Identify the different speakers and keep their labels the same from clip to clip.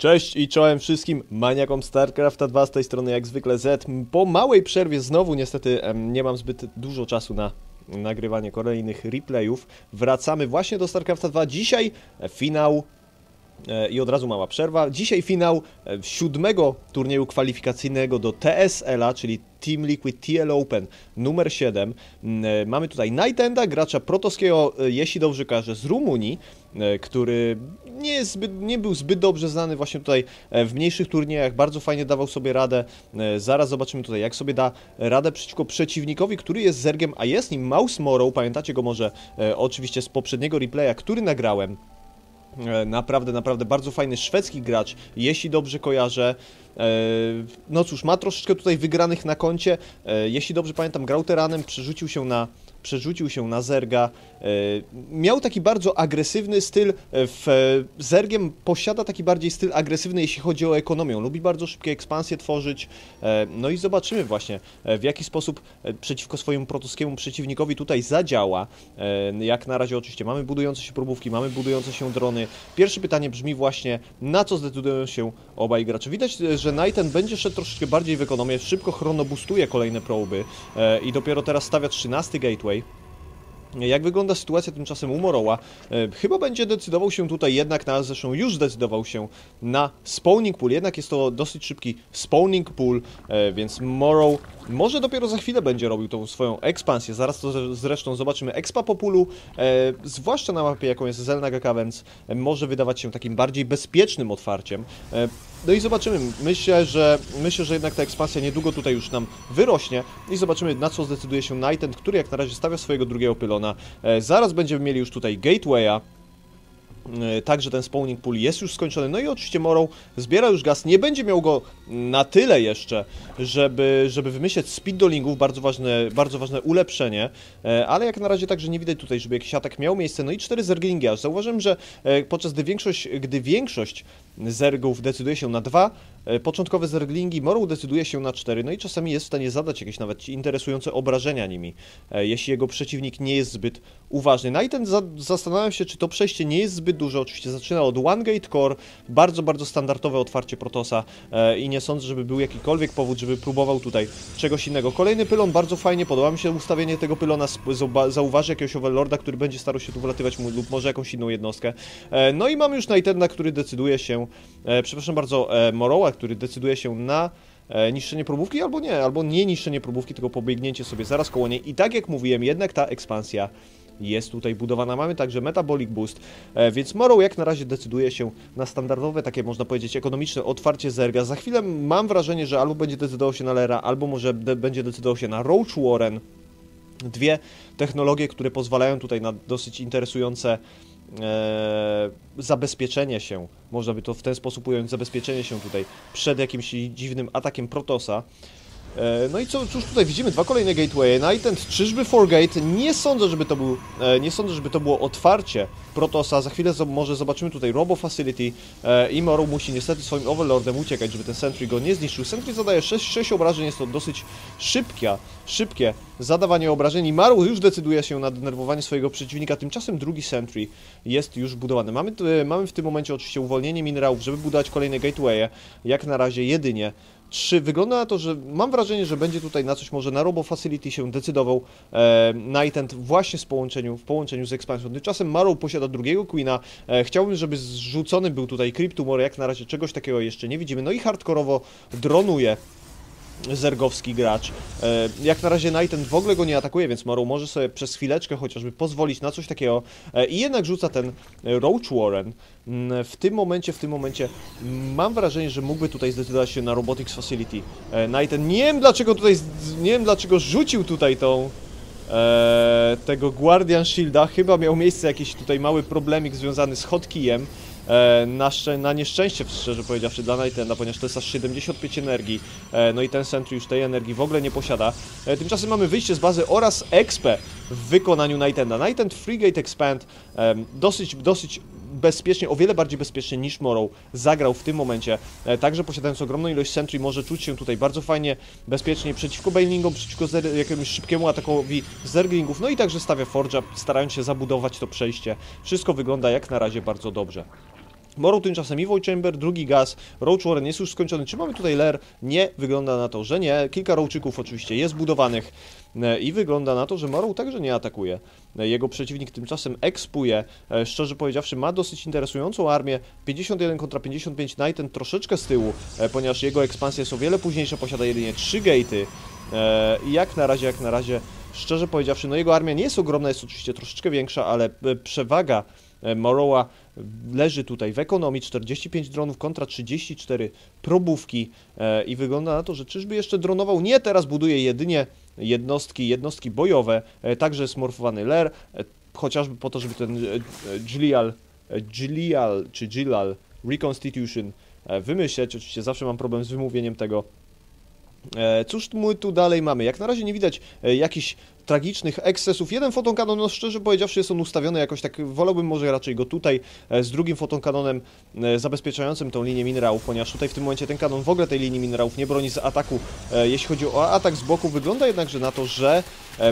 Speaker 1: Cześć i czołem wszystkim maniakom StarCrafta 2 z tej strony jak zwykle Z. Po małej przerwie znowu niestety nie mam zbyt dużo czasu na nagrywanie kolejnych replayów. Wracamy właśnie do StarCrafta 2. Dzisiaj e, finał i od razu mała przerwa. Dzisiaj finał e, siódmego turnieju kwalifikacyjnego do TSL-a, czyli Team Liquid TL Open numer 7. Mm, e, Mamy tutaj Nightenda, gracza protoskiego, e, jeśli dobrze kojarzę, z Rumunii, e, który nie, jest zbyt, nie był zbyt dobrze znany właśnie tutaj e, w mniejszych turniejach, bardzo fajnie dawał sobie radę. E, Zaraz zobaczymy tutaj, jak sobie da radę przeciwko przeciwnikowi, który jest zergiem, a jest nim Mouse Morrow, pamiętacie go może e, oczywiście z poprzedniego replaya, który nagrałem. E, Naprawdę, naprawdę bardzo fajny szwedzki gracz, jeśli dobrze kojarzę. E, No cóż, ma troszeczkę tutaj wygranych na koncie. E, Jeśli dobrze pamiętam, grał teranem, przerzucił się na, przerzucił się na Zerga. E, Miał taki bardzo agresywny styl. W Zergiem posiada taki bardziej styl agresywny, jeśli chodzi o ekonomię. Lubi bardzo szybkie ekspansje tworzyć. No i zobaczymy właśnie, w jaki sposób przeciwko swojemu protoskiemu przeciwnikowi tutaj zadziała. Jak na razie oczywiście mamy budujące się próbówki, mamy budujące się drony. Pierwsze pytanie brzmi właśnie, na co zdecydują się obaj gracze. Widać, że Nighten będzie szedł troszeczkę bardziej w ekonomię, szybko chronobustuje kolejne proby e, i dopiero teraz stawia 13 gateway. Jak wygląda sytuacja tymczasem u Morrowa? E, Chyba będzie decydował się tutaj jednak na, zresztą już zdecydował się na spawning pool, jednak jest to dosyć szybki spawning pool, e, więc Morrow może dopiero za chwilę będzie robił tą swoją ekspansję. Zaraz to zre- zresztą zobaczymy expa po poolu, e, zwłaszcza na mapie jaką jest Zelna Caverns, może wydawać się takim bardziej bezpiecznym otwarciem. No i zobaczymy. Myślę, że myślę, że jednak ta ekspansja niedługo tutaj już nam wyrośnie i zobaczymy na co zdecyduje się Nighten, który jak na razie stawia swojego drugiego pylona. E, zaraz będziemy mieli już tutaj Gatewaya. E, Także ten spawning pool jest już skończony. No i oczywiście Morrow zbiera już gaz. Nie będzie miał go na tyle jeszcze, żeby, żeby wymyśleć speed dollingów, bardzo ważne, bardzo ważne ulepszenie. E, Ale jak na razie także nie widać tutaj, żeby jakiś atak miał miejsce. No i cztery zerglingi aż. Zauważyłem, że podczas gdy większość, gdy większość zergów decyduje się na dwa, początkowe zerglingi, Morrow decyduje się na cztery. No i czasami jest w stanie zadać jakieś nawet interesujące obrażenia nimi, e, jeśli jego przeciwnik nie jest zbyt uważny. No i ten za zastanawiam się, czy to przejście nie jest zbyt duże. Oczywiście zaczyna od One Gate Core, bardzo, bardzo standardowe otwarcie Protosa e, i nie sądzę, żeby był jakikolwiek powód, żeby próbował tutaj czegoś innego. Kolejny pylon, bardzo fajnie, podoba mi się ustawienie tego pylona, zauważy jakiegoś Overlorda, który będzie starał się tu wylatywać mu, lub może jakąś inną jednostkę. E, no i mamy już Nightenda, który decyduje się, e, przepraszam bardzo, e, Moroła, który decyduje się na e, niszczenie próbówki, albo nie, albo nie niszczenie próbówki, tylko pobiegnięcie sobie zaraz koło niej. I tak jak mówiłem, jednak ta ekspansja jest tutaj budowana. Mamy także Metabolic Boost, e, więc Morrow jak na razie decyduje się na standardowe, takie można powiedzieć ekonomiczne otwarcie Zerga. Za chwilę mam wrażenie, że albo będzie decydował się na Lera, albo może de będzie decydował się na Roach Warren. Dwie technologie, które pozwalają tutaj na dosyć interesujące e, zabezpieczenie się, można by to w ten sposób ująć, zabezpieczenie się tutaj przed jakimś dziwnym atakiem Protosa. E, No i co, cóż tutaj widzimy? Dwa kolejne gateway. Nightent, czyżby Forgate? Nie sądzę, żeby to był, e, nie sądzę, żeby to było otwarcie Protosa. Za chwilę może zobaczymy tutaj Robo Facility e, i Morrow musi niestety swoim Overlordem uciekać, żeby ten Sentry go nie zniszczył. Sentry zadaje 6, 6 obrażeń, jest to dosyć szybkie, szybkie zadawanie obrażeń i Morrow już decyduje się na denerwowanie swojego przeciwnika. Tymczasem drugi Sentry jest już budowany. Mamy, mamy w tym momencie oczywiście uwolnienie minerałów, żeby budować kolejne gatewaye. Jak na razie jedynie Trzy. Wygląda na to, że mam wrażenie, że będzie tutaj na coś może na Robo Facility się decydował e, właśnie z połączeniu, w połączeniu z ekspansją. Tymczasem Marrow posiada drugiego Queena. E, chciałbym, żeby zrzucony był tutaj Cryptumor, jak na razie czegoś takiego jeszcze nie widzimy. No i hardkorowo dronuje zergowski gracz. E, Jak na razie Nighten w ogóle go nie atakuje, więc Morrow może sobie przez chwileczkę chociażby pozwolić na coś takiego e, i jednak rzuca ten Roach Warren. Mm, W tym momencie, w tym momencie mm, mam wrażenie, że mógłby tutaj zdecydować się na Robotics Facility. E, Nighten, nie wiem dlaczego tutaj, nie wiem dlaczego rzucił tutaj tą tego Guardian Shielda, chyba miał miejsce jakiś tutaj mały problemik związany z hotkejem. E, na, na nieszczęście, szczerze powiedziawszy, dla Nightenda, ponieważ to jest aż 75 energii, e, no i ten Sentry już tej energii w ogóle nie posiada. E, tymczasem mamy wyjście z bazy oraz expę w wykonaniu Nightenda. Nightent Freegate Expand dosyć, dosyć bezpiecznie, o wiele bardziej bezpiecznie niż Morrow zagrał w tym momencie. Także posiadając ogromną ilość Sentry może czuć się tutaj bardzo fajnie, bezpiecznie przeciwko Bailingom, przeciwko jakiemuś szybkiemu atakowi Zerglingów, no i także stawia Forge'a, starając się zabudować to przejście. Wszystko wygląda jak na razie bardzo dobrze. Morrow tymczasem Evil Chamber, drugi gaz, Roach Warren jest już skończony. Czy mamy tutaj Lair? Nie, wygląda na to, że nie. Kilka Roachczyków oczywiście jest budowanych e, i wygląda na to, że Morrow także nie atakuje. E, Jego przeciwnik tymczasem ekspuje. E, Szczerze powiedziawszy, ma dosyć interesującą armię. 51 kontra 55 Knighten troszeczkę z tyłu, ponieważ jego ekspansja jest o wiele późniejsza, posiada jedynie 3 gatey. I jak na razie, jak na razie, szczerze powiedziawszy, no jego armia nie jest ogromna, jest oczywiście troszeczkę większa, ale przewaga e, Morrowa leży tutaj w ekonomii 45 dronów kontra 34 probówki e, i wygląda na to, że czyżby jeszcze dronował? Nie, teraz buduje jedynie jednostki, jednostki bojowe, e, także smorfowany Ler, chociażby po to, żeby ten Gilial, Gilial czy Gilal Reconstitution wymyśleć. Oczywiście zawsze mam problem z wymówieniem tego. Cóż my tu dalej mamy? Jak na razie nie widać jakichś tragicznych ekscesów. Jeden fotonkanon, no szczerze powiedziawszy, jest on ustawiony jakoś tak, wolałbym może raczej go tutaj e, z drugim fotonkanonem e, zabezpieczającym tą linię minerałów, ponieważ tutaj w tym momencie ten kanon w ogóle tej linii minerałów nie broni z ataku. E, Jeśli chodzi o atak z boku, wygląda jednakże na to, że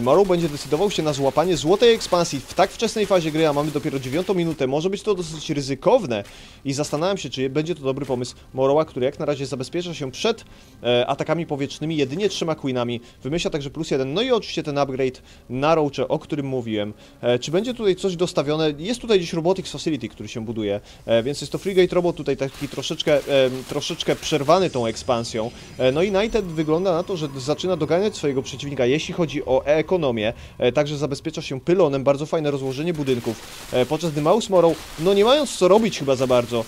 Speaker 1: Morrow będzie decydował się na złapanie złotej ekspansji w tak wczesnej fazie gry, a mamy dopiero dziewiątą minutę. Może być to dosyć ryzykowne i zastanawiam się, czy będzie to dobry pomysł Morrowa, który jak na razie zabezpiecza się przed atakami powietrznymi jedynie trzema queenami. Wymyśla także plus jeden, no i oczywiście ten upgrade na Roache, o którym mówiłem. E, czy będzie tutaj coś dostawione? Jest tutaj gdzieś Robotics Facility, który się buduje, e, więc jest to Frigate Robot tutaj taki troszeczkę, e, troszeczkę przerwany tą ekspansją. No i Knighted wygląda na to, że zaczyna doganiać swojego przeciwnika, jeśli chodzi o ekonomię. E, także zabezpiecza się pylonem, bardzo fajne rozłożenie budynków. Podczas gdy Mouse Morrow, no nie mając co robić chyba za bardzo,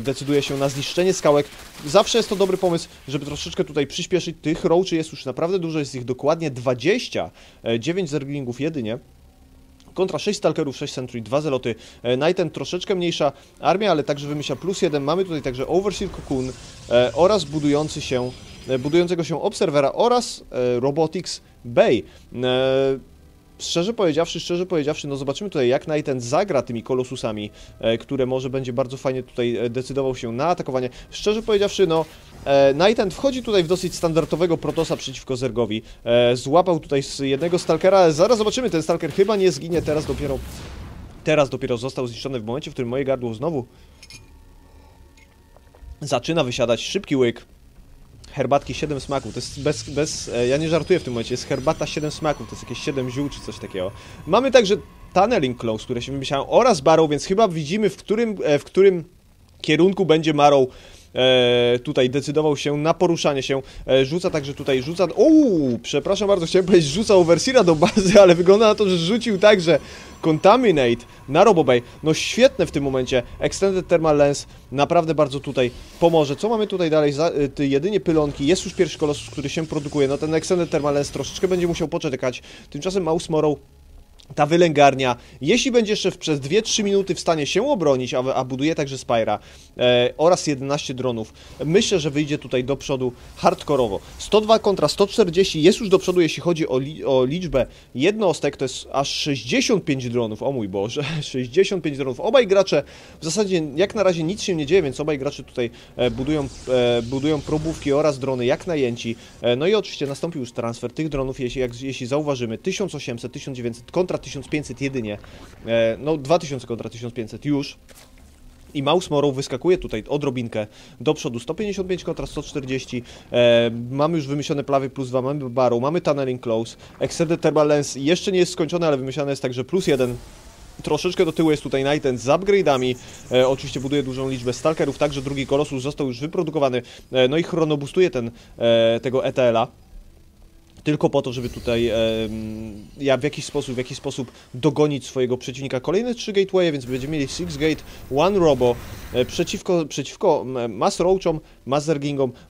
Speaker 1: decyduje się na zniszczenie skałek. Zawsze jest to dobry pomysł, żeby troszeczkę tutaj przyspieszyć. Tych roachy jest już naprawdę dużo, jest ich dokładnie 20. E, 9 zerglingów jedynie. Kontra 6 Stalkerów, 6 Sentry, 2 Zeloty. E, Knighten troszeczkę mniejsza armia, ale także wymyśla plus 1. Mamy tutaj także Overseer Cocoon e, oraz budujący się, e, budującego się Obserwera oraz e, Robotics Bay. Szczerze powiedziawszy, szczerze powiedziawszy, no zobaczymy tutaj jak Knighten zagra tymi kolosusami, e, które może będzie bardzo fajnie tutaj e, decydował się na atakowanie. Szczerze powiedziawszy, no e, Knighten wchodzi tutaj w dosyć standardowego protosa przeciwko Zergowi. Złapał tutaj z jednego Stalkera, ale zaraz zobaczymy, ten Stalker chyba nie zginie, teraz dopiero teraz dopiero został zniszczony w momencie, w którym moje gardło znowu zaczyna wysiadać szybki łyk herbatki 7 smaków. To jest bez, bez. e, Ja nie żartuję w tym momencie. Jest herbata 7 smaków. To jest jakieś 7 ziół czy coś takiego. Mamy także tunneling close, które się wymyślają oraz barrow, więc chyba widzimy w którym, e, w którym kierunku będzie Marrow tutaj decydował się na poruszanie się. E, rzuca także tutaj, rzuca... Uuu, przepraszam bardzo, chciałem powiedzieć, rzuca Overseera do bazy, ale wygląda na to, że rzucił także Contaminate na Robobay. No świetne w tym momencie. Extended Thermal Lens naprawdę bardzo tutaj pomoże. Co mamy tutaj dalej? Ty, jedynie pylonki. Jest już pierwszy kolosus, który się produkuje. No ten Extended Thermal Lens troszeczkę będzie musiał poczekać. Tymczasem Mouse Morrow ta wylęgarnia, jeśli będzie w, przez 2-3 minuty w stanie się obronić, a, a buduje także Spyra e, oraz 11 dronów, myślę, że wyjdzie tutaj do przodu hardkorowo. 102 kontra 140 jest już do przodu, jeśli chodzi o, li, o liczbę jednostek, to jest aż 65 dronów, o mój Boże, 65 dronów. Obaj gracze, w zasadzie jak na razie nic się nie dzieje, więc obaj gracze tutaj e, budują, e, budują probówki oraz drony jak najęci. E, no i oczywiście nastąpił już transfer tych dronów, jeśli, jak, jeśli zauważymy, 1800, 1900 kontra 1500 jedynie, e, no 2000 kontra 1500 już. I Mouse Morrow wyskakuje tutaj odrobinkę do przodu, 155 kontra 140, e, mamy już wymyślone plawy plus 2, mamy Barrow, mamy Tunneling Close, Extended Thermal Lens jeszcze nie jest skończone, ale wymyślane jest także plus 1, Troszeczkę do tyłu jest tutaj Nighten z upgrade'ami. E, oczywiście buduje dużą liczbę stalkerów, także drugi kolosus został już wyprodukowany. E, no i chronobustuje ten, e, tego ETL-a. Tylko po to, żeby tutaj e, ja w jakiś sposób, w jakiś sposób dogonić swojego przeciwnika. Kolejne trzy gatewaye, więc będziemy mieli six gate, one robo e, przeciwko, przeciwko mass roachom, mass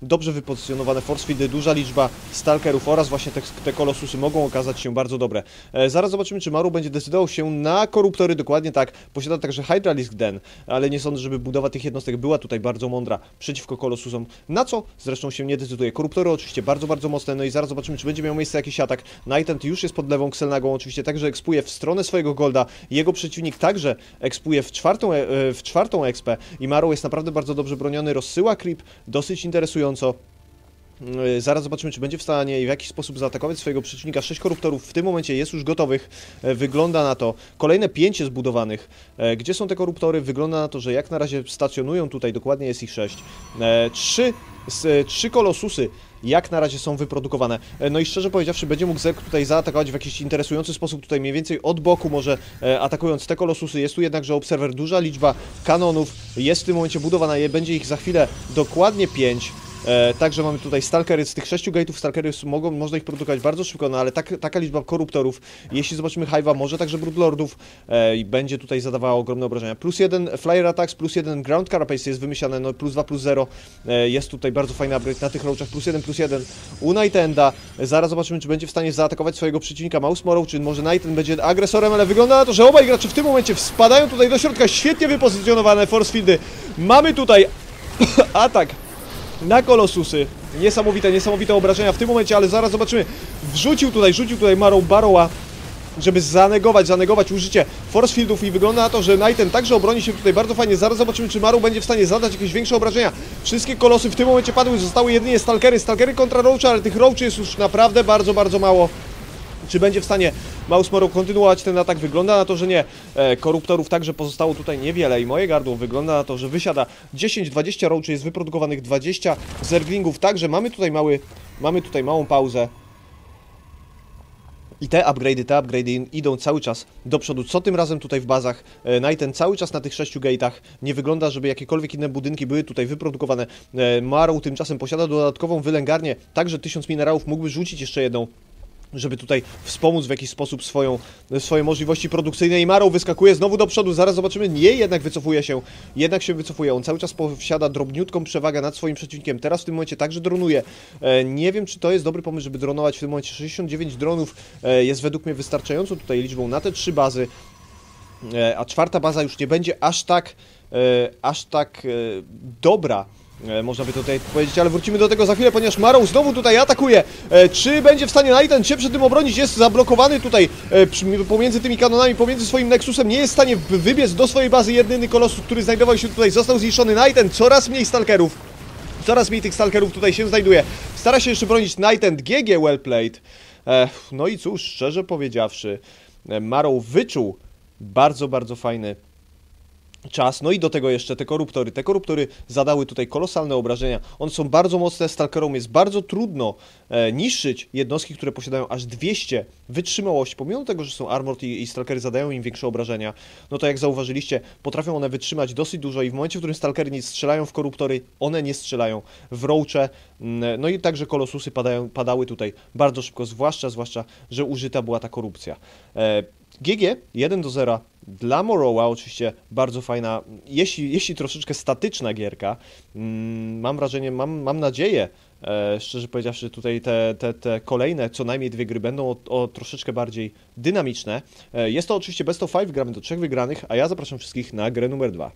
Speaker 1: dobrze wypozycjonowane force feedy, duża liczba stalkerów oraz właśnie te, te kolosusy mogą okazać się bardzo dobre. E, zaraz zobaczymy, czy Maru będzie decydował się na koruptory, dokładnie tak. Posiada także Hydralisk Den, ale nie sądzę, żeby budowa tych jednostek była tutaj bardzo mądra przeciwko kolosusom, na co zresztą się nie decyduje. Koruptory oczywiście bardzo, bardzo mocne, no i zaraz zobaczymy, czy będzie miał miejsce jakiś atak. Nightent już jest pod lewą Xelnagą, oczywiście także ekspuje w stronę swojego Golda. Jego przeciwnik także ekspuje w czwartą, e, w czwartą expę i Maro jest naprawdę bardzo dobrze broniony, rozsyła creep dosyć interesująco. Yy, Zaraz zobaczymy, czy będzie w stanie w jakiś sposób zaatakować swojego przeciwnika. 6 koruptorów w tym momencie jest już gotowych. E, Wygląda na to. Kolejne 5 jest budowanych. E, Gdzie są te koruptory? Wygląda na to, że jak na razie stacjonują tutaj, dokładnie jest ich 6. 3, 3 kolosusy jak na razie są wyprodukowane. E, No i szczerze powiedziawszy, będzie mógł Zerk tutaj zaatakować w jakiś interesujący sposób, tutaj mniej więcej od boku może e, atakując te kolosusy. Jest tu jednakże obserwer, duża liczba kanonów jest w tym momencie budowana, będzie ich za chwilę dokładnie 5. E, także mamy tutaj stalkery, z tych sześciu gate'ów. Stalkery mogą, można ich produkować bardzo szybko, no ale tak, taka liczba koruptorów, jeśli zobaczymy Hive'a, może także Broodlordów e, i będzie tutaj zadawała ogromne obrażenia. Plus jeden Flyer Attacks, plus jeden Ground Carapace jest wymyślane, no plus 2, plus 0, e, jest tutaj bardzo fajny upgrade na tych roachach, plus 1, plus 1 u Nightenda, zaraz zobaczymy, czy będzie w stanie zaatakować swojego przeciwnika Mouse Morrow, czy może Nighten będzie agresorem, ale wygląda na to, że obaj gracze w tym momencie spadają tutaj do środka, świetnie wypozycjonowane force fieldy, mamy tutaj atak na kolosusy. Niesamowite, niesamowite obrażenia w tym momencie, ale zaraz zobaczymy. Wrzucił tutaj, rzucił tutaj Marrow Barrowa, żeby zanegować, zanegować użycie force fieldów i wygląda na to, że Knighten także obroni się tutaj bardzo fajnie. Zaraz zobaczymy, czy Marrow będzie w stanie zadać jakieś większe obrażenia. Wszystkie kolosy w tym momencie padły, zostały jedynie stalkery, stalkery kontra roacha, ale tych roachy jest już naprawdę bardzo, bardzo mało. Czy będzie w stanie Mouse Morrow kontynuować ten atak? Wygląda na to, że nie. E, koruptorów także pozostało tutaj niewiele i moje gardło wygląda na to, że wysiada 10-20 roachy, jest wyprodukowanych 20 zerglingów, także mamy tutaj mały, mamy tutaj małą pauzę. I te upgrade'y, te upgrade'y idą cały czas do przodu. Co tym razem tutaj w bazach? E, Nighten cały czas na tych sześciu gate'ach. Nie wygląda, żeby jakiekolwiek inne budynki były tutaj wyprodukowane. E, Marrow tymczasem posiada dodatkową wylęgarnię, także 1000 minerałów mógłby rzucić jeszcze jedną żeby tutaj wspomóc w jakiś sposób swoją, swoje możliwości produkcyjne. I Marrow wyskakuje znowu do przodu, zaraz zobaczymy, nie, jednak wycofuje się, jednak się wycofuje, on cały czas posiada drobniutką przewagę nad swoim przeciwnikiem, teraz w tym momencie także dronuje, e, nie wiem czy to jest dobry pomysł, żeby dronować w tym momencie, 69 dronów e, jest według mnie wystarczającą tutaj liczbą na te trzy bazy, e, a czwarta baza już nie będzie aż tak, aż tak dobra, można by tutaj powiedzieć, ale wrócimy do tego za chwilę, ponieważ Marrow znowu tutaj atakuje. E, czy będzie w stanie Nighten się przed tym obronić? Jest zablokowany tutaj e, pomiędzy tymi kanonami, pomiędzy swoim Nexusem. Nie jest w stanie wy- wybiec do swojej bazy. Jedyny kolosus, który znajdował się tutaj, został zniszczony. Nighten, coraz mniej stalkerów. Coraz mniej tych stalkerów tutaj się znajduje. Stara się jeszcze bronić Nighten, GG well played. E, no i cóż, szczerze powiedziawszy, e, Marrow wyczuł bardzo, bardzo fajny czas. No i do tego jeszcze te koruptory. Te koruptory zadały tutaj kolosalne obrażenia. One są bardzo mocne, stalkerom jest bardzo trudno e, niszczyć jednostki, które posiadają aż 200 wytrzymałości. Pomimo tego, że są armored i, i stalkery zadają im większe obrażenia, no to jak zauważyliście, potrafią one wytrzymać dosyć dużo i w momencie, w którym stalkery nie strzelają w koruptory, one nie strzelają w roache. Mm, No i także kolosusy padają, padały tutaj bardzo szybko, zwłaszcza, zwłaszcza, że użyta była ta korupcja. E, GG 1 do 0 dla Morrowa oczywiście bardzo fajna, jeśli, jeśli troszeczkę statyczna gierka. Mm, Mam wrażenie, mam, mam nadzieję, e, szczerze powiedziawszy, tutaj te, te, te kolejne co najmniej dwie gry będą o, o troszeczkę bardziej dynamiczne. E, Jest to oczywiście best of 5, gramy do trzech wygranych, a ja zapraszam wszystkich na grę numer 2.